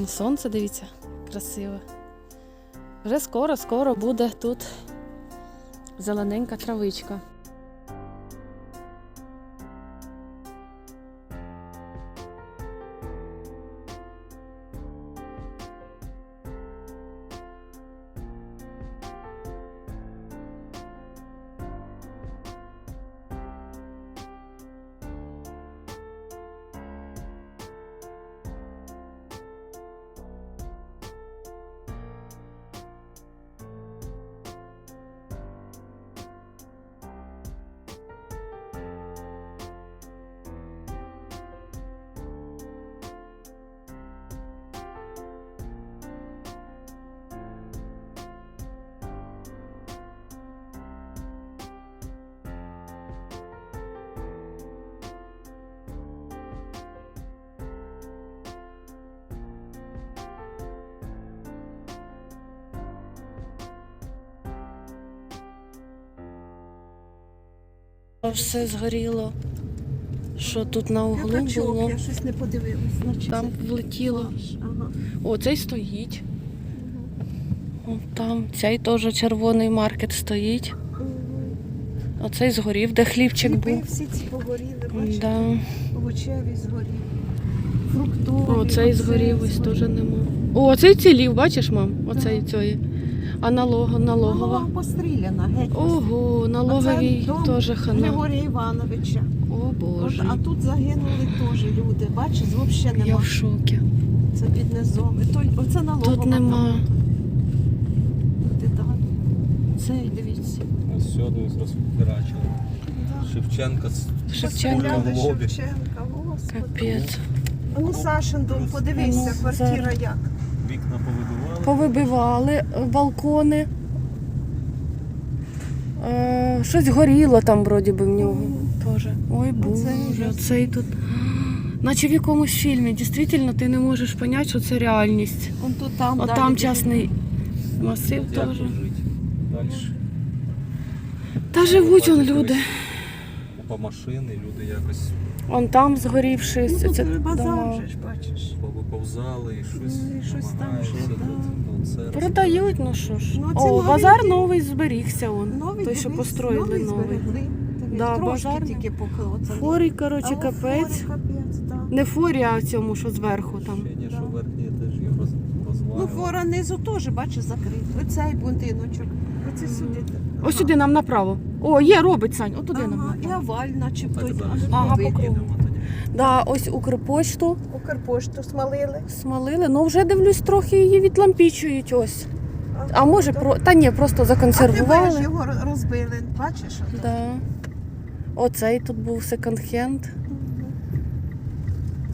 Вон сонце, дивіться, красиве. Вже скоро-скоро буде тут зелененька травичка. Все згоріло. Що тут на углу Качок, було? я щось не подивилась. Значить, Там влетіло. Ага. О, цей стоїть. О, там цей теж червоний маркет стоїть. Оцей згорів, де хлібчик Хліби був. всі ці погоріли, бачите? Да. Овочеві згорів. Фруктові. О, цей згорів, ось теж нема. О, цей цілів, бачиш, мам? Оцей цієї. А налого, налогова. Голова постріляна, геть. Ого, налоговій теж хана. Григорія Івановича. О От, а тут загинули теж люди. Бачиш, взагалі Я в шокі. Це під низом. Оце налогова. Тут нема. далі. Цей, дивіться. Ось сюди розфігачили. Шевченка Шевченка. Шевченка, господи. Капець. Ну, Сашин дом, подивися, Ну, квартира як. Вікна повибивали. Повибивали е, балкони. Е, щось горіло там, вроді би, в нього. Теж. Ой, Боже, Оцей оцей тут. Наче в якомусь фільмі. Дійсно, ти не можеш зрозуміти, що це реальність. Он тут там, От далі там частний масив Як теж. тут жити? Далі. Та живуть он люди. Купа машин, і люди якось Вон там згорівши. Ну, тут це базар вже ж, бачиш. повиповзали і щось Ну, і щось там намагаються вже, тут, да. це Продають, ну що ж. Ну, ці О, нові базар ті- новий зберігся. Он. Новий, Той, що дивись, построїли новий. зберегли. Да, Трошки базар тільки покоцали. Форі, коротше, А, о, капець. форі, капець, да. Не форі, а цьому, що зверху там. ощущення, що Да. верхні етажі роз, Ну, розвалювали. фора низу теж, бачиш, закрит. Оцей будиночок. Оце сюди. Ось сюди нам направо. О, є, робить Сань, отуди нам Ага, і оваль, начебто. Так, зараз Ага, по кругу. їдемо тоді. Да, ось Укрпошту Укрпошту смалили. смалили. Ну вже дивлюсь, трохи її відлампічують ось. А може, то- про... та ні, просто А ти бачиш, законсервували. його розбили. Бачиш? ото? Да. Оцей тут був секонд-хенд.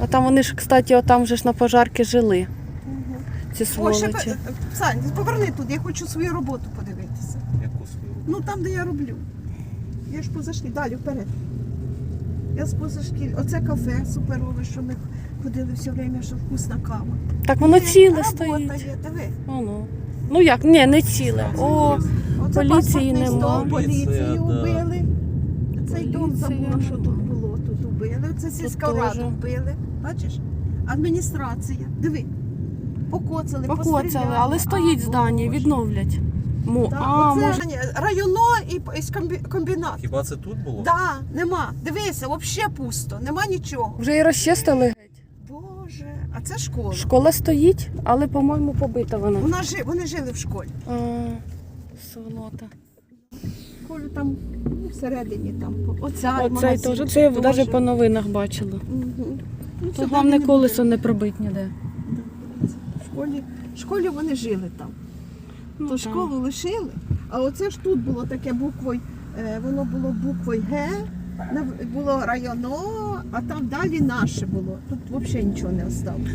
А там вони ж, кстати, отам же ж на пожарки жили. Ці О, ще сволочі. пе- Сань, поверни тут, я хочу свою роботу подивитися. Яку свою руку? Ну там, де я роблю. Я ж позашкіль, далі вперед. Я з позашкіль. Оце кафе суперове, що ми ходили все время, що вкусна кава. Так воно ціле стоїть. Є, диви. Воно. Ну як? Ні, не ціле. О, Оце Поліції паспортний нема. стовп, Поліція, поліцію да. вбили. Цей дом Поліція забула, що тут було. Тут вбили. Це сільську теж. раду вбили. Бачиш? Адміністрація. Диви. Покоцали, покоцали, постріляли. але стоїть А, здання, відновлять. Му, Так, а, оце може. ж районо і, і комбі- комбінат. Хіба це тут було? Да, нема. Дивися, взагалі пусто, нема нічого. Вже і розчистили. Боже, а це школа. Школа стоїть, але, по-моєму, побита вона. Вона жи, вони жили в школі. А, сволота. Школі там ну, всередині там. Оця Оцей теж. Це я навіть по новинах бачила. Угу. Ну, Тут головне колесо не пробить ніде. В школі, в школі вони жили там. Ну, То так. школу лишили, а оце ж тут було таке буквою, е, воно було буквою Г, нав- було районо, а там далі наше було. Тут взагалі нічого не осталось.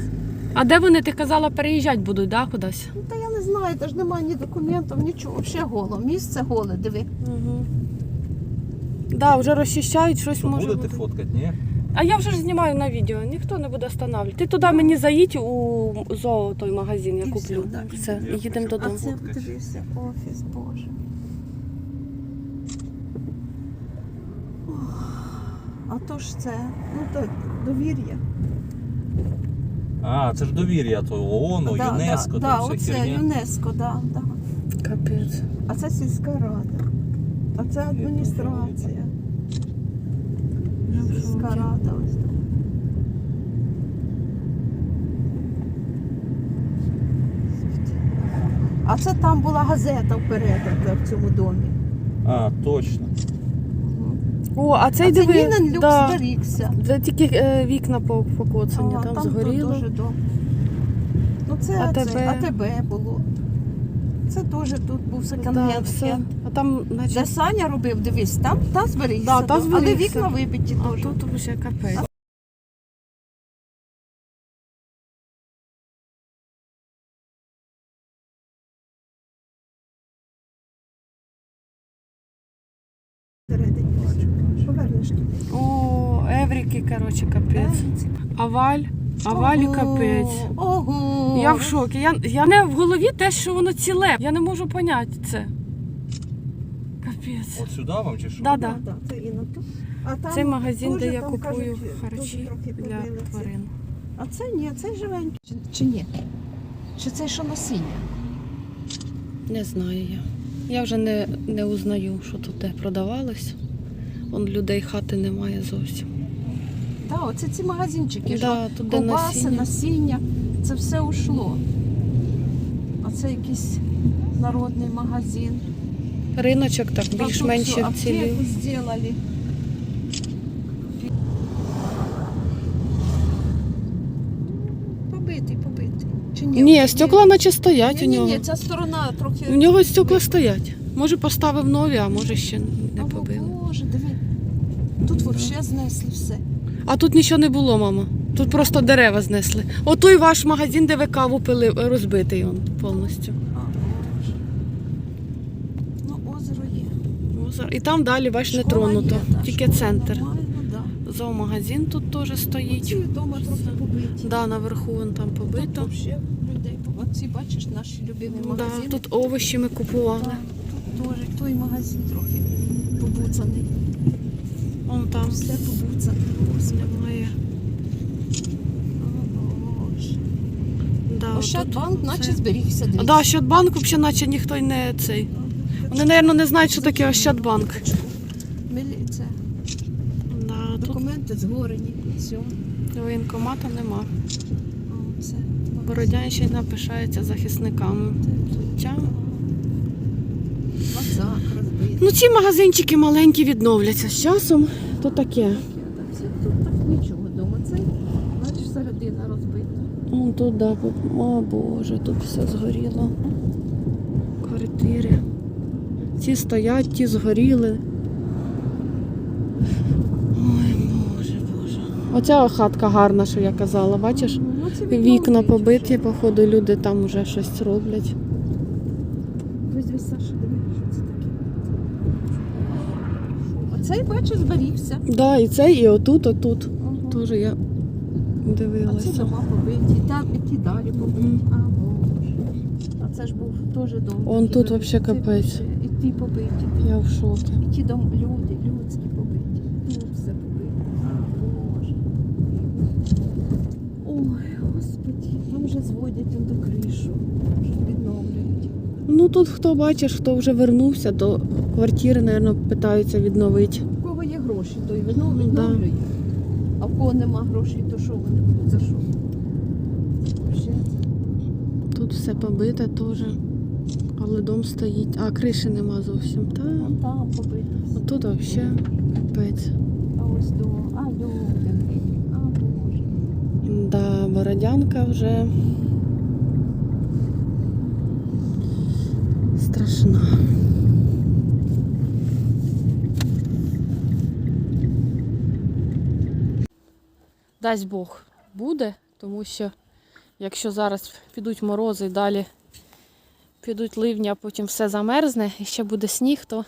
А де вони, ти казала, переїжджати будуть, да, кудись? Ну та я не знаю, теж немає ні документів, нічого, взагалі голо. Місце голе, диви. Угу. Да, вже розчищають, щось Що може будете бути. фоткати, ні? А я вже ж знімаю на відео, ніхто не буде встановлювати. Ти туди мені заїдь у зоо той магазин, я І куплю. все, так. Все, Я і їдемо. А додому. це дивися, офіс, боже. Ох, А то ж це, ну то довір'я. А, це ж довір'я то ООН, да, ЮНЕСКО, да, там да, вся оце херня. ЮНЕСКО, да, да. Капець. А це сільська рада. А це адміністрація. Сільська рада ось там. А це там була газета вперед так, в цьому домі. А, точно. О, а цей а це диви. Нінен люкс да. зберігся. Де тільки е, вікна по- покоцані, А, там, тут згоріло. дуже дом. Ну це АТБ. це, АТБ було. Це теж тут був секонд-хенд. все. А там, наче, Де Саня робив, дивись, там та зберігся. Да, та дом. А зберігся. вікна вибиті а теж. тут вже капець. Всередині. Повернеш туди. О, Евріки, коротше, капець. Аваль, авалі капець. Ого. Я в шокі. Я, я не в голові те, що воно ціле. Я не можу поняти це. Капець. От сюди вам чи що? Да, Да, да. це Інна тут. А там Цей магазин, дуже де я там, купую кажуть, дуже харчі трохи для побили це. тварин. А це ні, це живенький. Чи, чи ні? Чи це що насіння? Не знаю я. Я вже не, не узнаю, що тут де продавалось. Он людей хати немає зовсім. Так, оце ці магазинчики. ж Да, тут де Ковбаси, насіння. насіння, це все ушло. А це якийсь народний магазин. Риночок так більш-менш зробили. Побитий, побитий. Чи ні? Ні, стекла наче стоять ні, у нього. ні, ця сторона трохи. У нього стекла стоять. Може поставив нові, а може ще не побили. Боже, диви. Тут взагалі знесли все. А тут нічого не було, мама. Тут просто дерева знесли. Отой ваш магазин, де ви каву пили, розбитий он повністю. Ну, озеро є. Озеро. І там далі, бач, не тронуто. є, та, Тільки центр. Зоомагазин тут теж стоїть. Ці вдома трохи побиті. Да, наверху вон там Тут побито. взагалі людей. Оці, бачиш, наші любимі Да, тут овочі ми купували. Так, тут теж той магазин трохи побуцаний. Вон там Все побуцане. Немає. О, Боже. Да, Ощадбанк наче зберігся. Дивіться. да, Ощадбанк взагалі наче ніхто й не цей. Вони, мабуть, не знають, що таке Ощадбанк. Мілі- це, Да, тут Документи згорені. Все. воєнкомата нема. Це. Бородянщина пишається захисниками. Розбитий. Ну ці магазинчики маленькі відновляться з часом. То таке. Це тут так нічого вдома. Це, бачиш, середина розбита. О, тут, да, о Боже, тут все згоріло. Квартири. Ці стоять, ті згоріли. Ой, Боже, Боже. Оця хатка гарна, що я казала, бачиш? Ну, Вікна побиті, походу, люди там вже щось роблять. Саша, що це таке. Оцей, бачиш, зберігся. Да, і це, і отут, отут. Ага. Теж я А це дома побиті, там і ті далі побиті. А, Боже. А це ж був теж дом. Он тут Це капець. І ті побиті. Я в шокі. І ті дом, люди, людські побиті. Тут все побито. А, Боже. Ой, Господи, там вже зводять до кришу. Вже відновлюють. Ну тут хто бачиш, хто вже вернувся, то квартири, мабуть, питаються відновити. У кого є гроші, той відновлює. Да. А в кого нема грошей, то що вони будуть за що? Вообще. Тут все побите теж. Але дом стоїть. А криші нема зовсім. Та Вон там побито. тут взагалі капець. А ось до, а люди, а Боже. Да, бородянка вже страшна. Дасть Бог буде, тому що якщо зараз підуть морози і далі підуть ливні, а потім все замерзне і ще буде сніг, то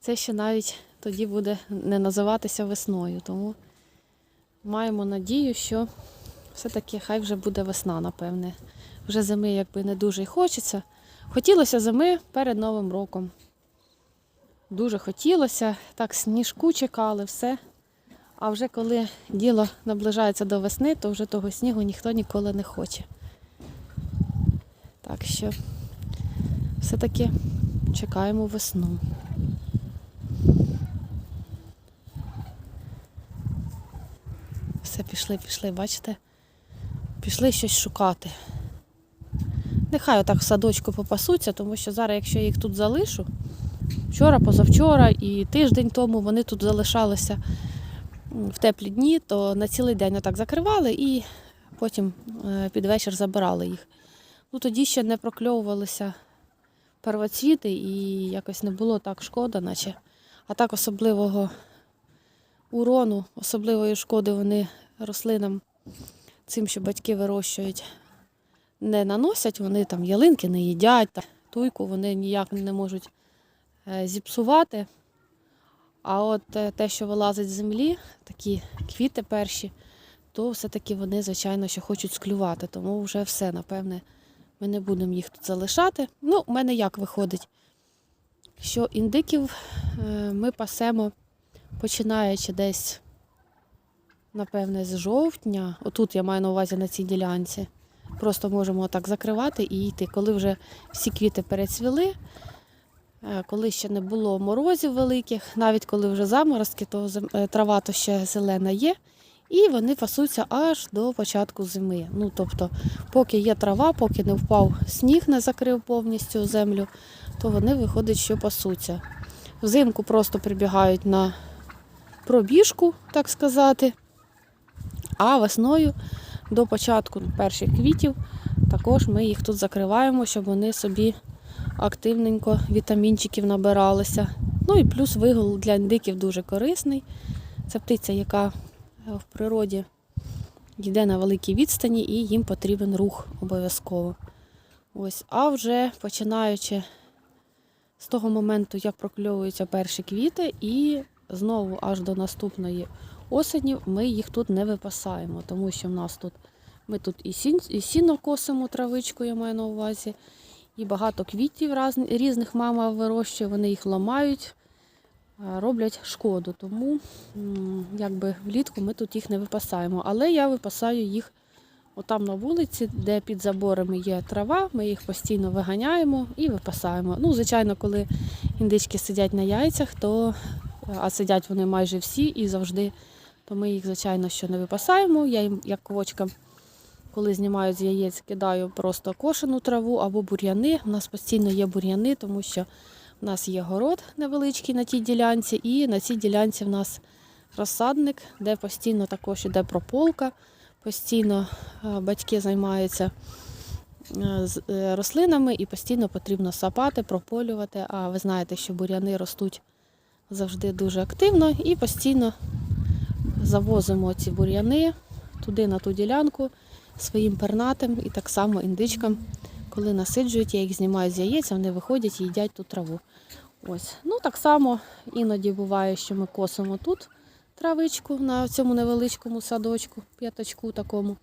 це ще навіть тоді буде не називатися весною. Тому маємо надію, що все-таки хай вже буде весна, напевне. Вже зими якби не дуже й хочеться. Хотілося зими перед Новим роком. Дуже хотілося, так сніжку чекали, все. А вже коли діло наближається до весни, то вже того снігу ніхто ніколи не хоче. Так що все-таки чекаємо весну. Все, пішли, пішли, бачите? Пішли щось шукати. Нехай отак в садочку попасуться, тому що зараз, якщо я їх тут залишу, вчора, позавчора і тиждень тому вони тут залишалися в теплі дні, то на цілий день отак закривали і потім е, під вечір забирали їх. Ну тоді ще не прокльовувалися первоцвіти і якось не було так шкода, наче. А так особливого урону, особливої шкоди вони рослинам цим, що батьки вирощують, не наносять, вони там ялинки не їдять, туйку вони ніяк не можуть е, зіпсувати. А от е, те, що вилазить з землі, такі квіти перші, то все-таки вони, звичайно, що хочуть склювати. Тому вже все, напевне, ми не будемо їх тут залишати. Ну, у мене як виходить, що індиків е, ми пасемо, починаючи десь, напевне, з жовтня. Отут я маю на увазі на цій ділянці. Просто можемо так закривати і йти. Коли вже всі квіти перецвіли, коли ще не було морозів великих, навіть коли вже заморозки, то е, трава то ще зелена є. І вони пасуться аж до початку зими. Ну, тобто, поки є трава, поки не впав сніг, не закрив повністю землю, то вони виходить, що пасуться. Взимку просто прибігають на пробіжку, так сказати. А весною до початку перших квітів також ми їх тут закриваємо, щоб вони собі активненько вітамінчиків набиралися. Ну і плюс вигул для індиків дуже корисний. Це птиця, яка е, в природі йде на великій відстані і їм потрібен рух обов'язково. Ось, а вже починаючи з того моменту, як прокльовуються перші квіти, і знову аж до наступної осені ми їх тут не випасаємо, тому що в нас тут ми тут і, сін, і сіно косимо травичку, я маю на увазі, і багато квітів різних мама вирощує, вони їх ламають, роблять шкоду. Тому якби влітку ми тут їх не випасаємо. Але я випасаю їх отам на вулиці, де під заборами є трава, ми їх постійно виганяємо і випасаємо. Ну, звичайно, коли індички сидять на яйцях, то а сидять вони майже всі і завжди, то ми їх, звичайно, що не випасаємо. Я їм, як ковочкам, коли знімаю з яєць, кидаю просто кошену траву або бур'яни. У нас постійно є бур'яни, тому що в нас є город невеличкий на тій ділянці, і на цій ділянці в нас розсадник, де постійно також іде прополка, постійно е, батьки займаються е, е, рослинами і постійно потрібно сапати, прополювати. А ви знаєте, що бур'яни ростуть завжди дуже активно і постійно завозимо ці бур'яни туди на ту ділянку своїм пернатим і так само індичкам. Коли насиджують, я їх знімаю з яєць, вони виходять і їдять ту траву. Ось. Ну так само іноді буває, що ми косимо тут травичку на цьому невеличкому садочку, п'ятачку такому.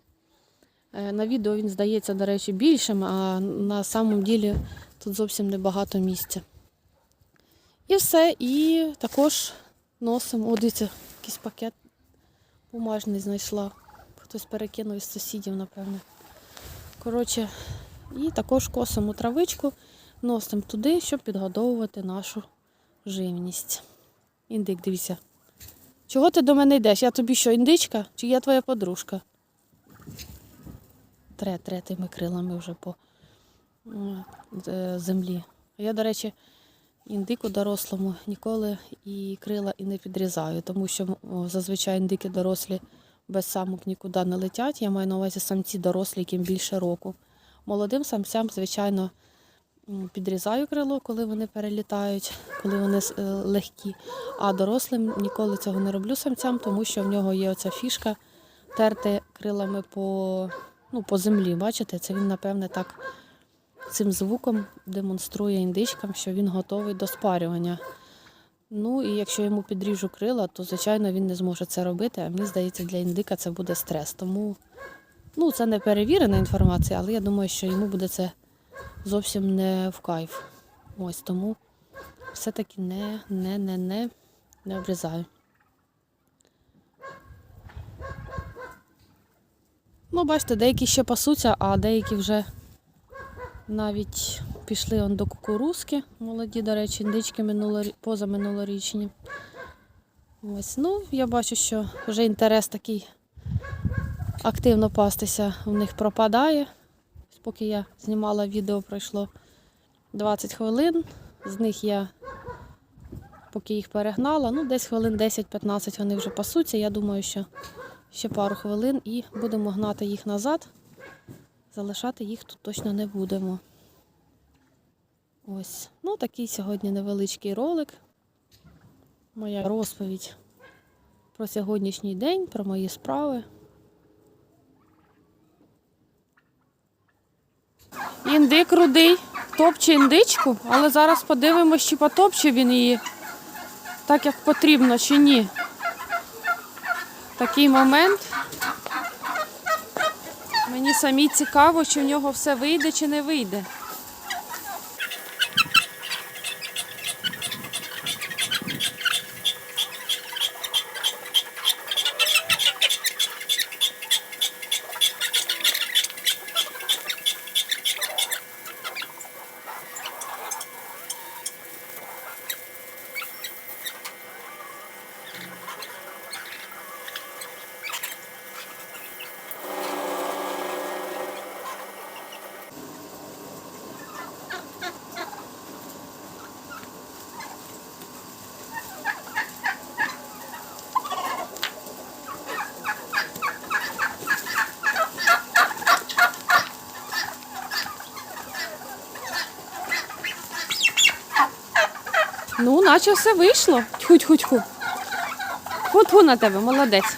Е, На відео він здається, до речі, більшим, а на самом ділі тут зовсім небагато місця. І все. І також носимо. О, дивіться, якийсь пакет бумажний знайшла. Хтось перекинув із сусідів, напевне. Коротше, і також косимо травичку, носимо туди, щоб підгодовувати нашу живність. Індик, дивіться. Чого ти до мене йдеш? Я тобі що, індичка? Чи я твоя подружка? Тре, тре тими крилами вже по е, е, землі. Я, до речі, індику дорослому ніколи і крила і не підрізаю, тому що зазвичай індики дорослі без самок нікуди не летять. Я маю на увазі самці дорослі, яким більше року. Молодим самцям, звичайно, підрізаю крило, коли вони перелітають, коли вони е, легкі. А дорослим ніколи цього не роблю самцям, тому що в нього є оця фішка терти крилами по, ну, по землі. Бачите, це він, напевне, так цим звуком демонструє індичкам, що він готовий до спарювання. Ну і якщо йому підріжу крила, то звичайно він не зможе це робити. А мені здається, для індика це буде стрес. Тому ну, це не перевірена інформація, але я думаю, що йому буде це зовсім не в кайф. Ось тому все-таки не, не, не, не, не обрізаю. Ну, бачите, деякі ще пасуться, а деякі вже навіть пішли он до кукурузки. Молоді, до речі, індички минулорі... позаминулорічні. Ось, ну, я бачу, що вже інтерес такий активно пастися у них пропадає. Поки я знімала відео, пройшло 20 хвилин. З них я, поки їх перегнала, ну десь хвилин 10-15 вони вже пасуться. Я думаю, що ще пару хвилин і будемо гнати їх назад. Залишати їх тут точно не будемо. Ось. Ну, такий сьогодні невеличкий ролик. Моя розповідь про сьогоднішній день, про мої справи. Індик рудий топче індичку, але зараз подивимось, чи потопче він її так, як потрібно, чи ні. Такий момент. Мені самі цікаво, чи в нього все вийде, чи не вийде. Ну, наче все вийшло. Тьху-тьху-тьху. Фу-тьфу на тебе, молодець.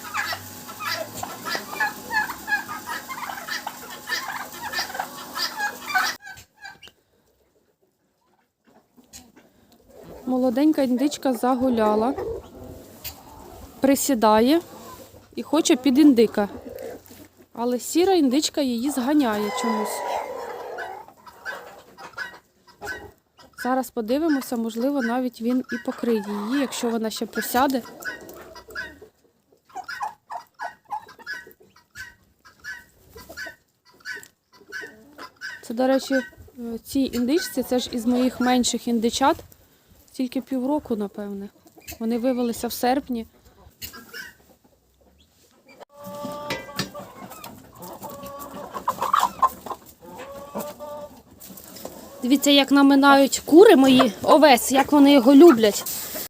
Молоденька індичка загуляла, присідає і хоче під індика. Але сіра індичка її зганяє чомусь. Зараз подивимося, можливо, навіть він і покриє її, якщо вона ще присяде. Це, до речі, ці цій індичці, це ж із моїх менших індичат, тільки півроку, напевне. Вони вивелися в серпні. Дивіться, як наминають кури мої овець, як вони його люблять.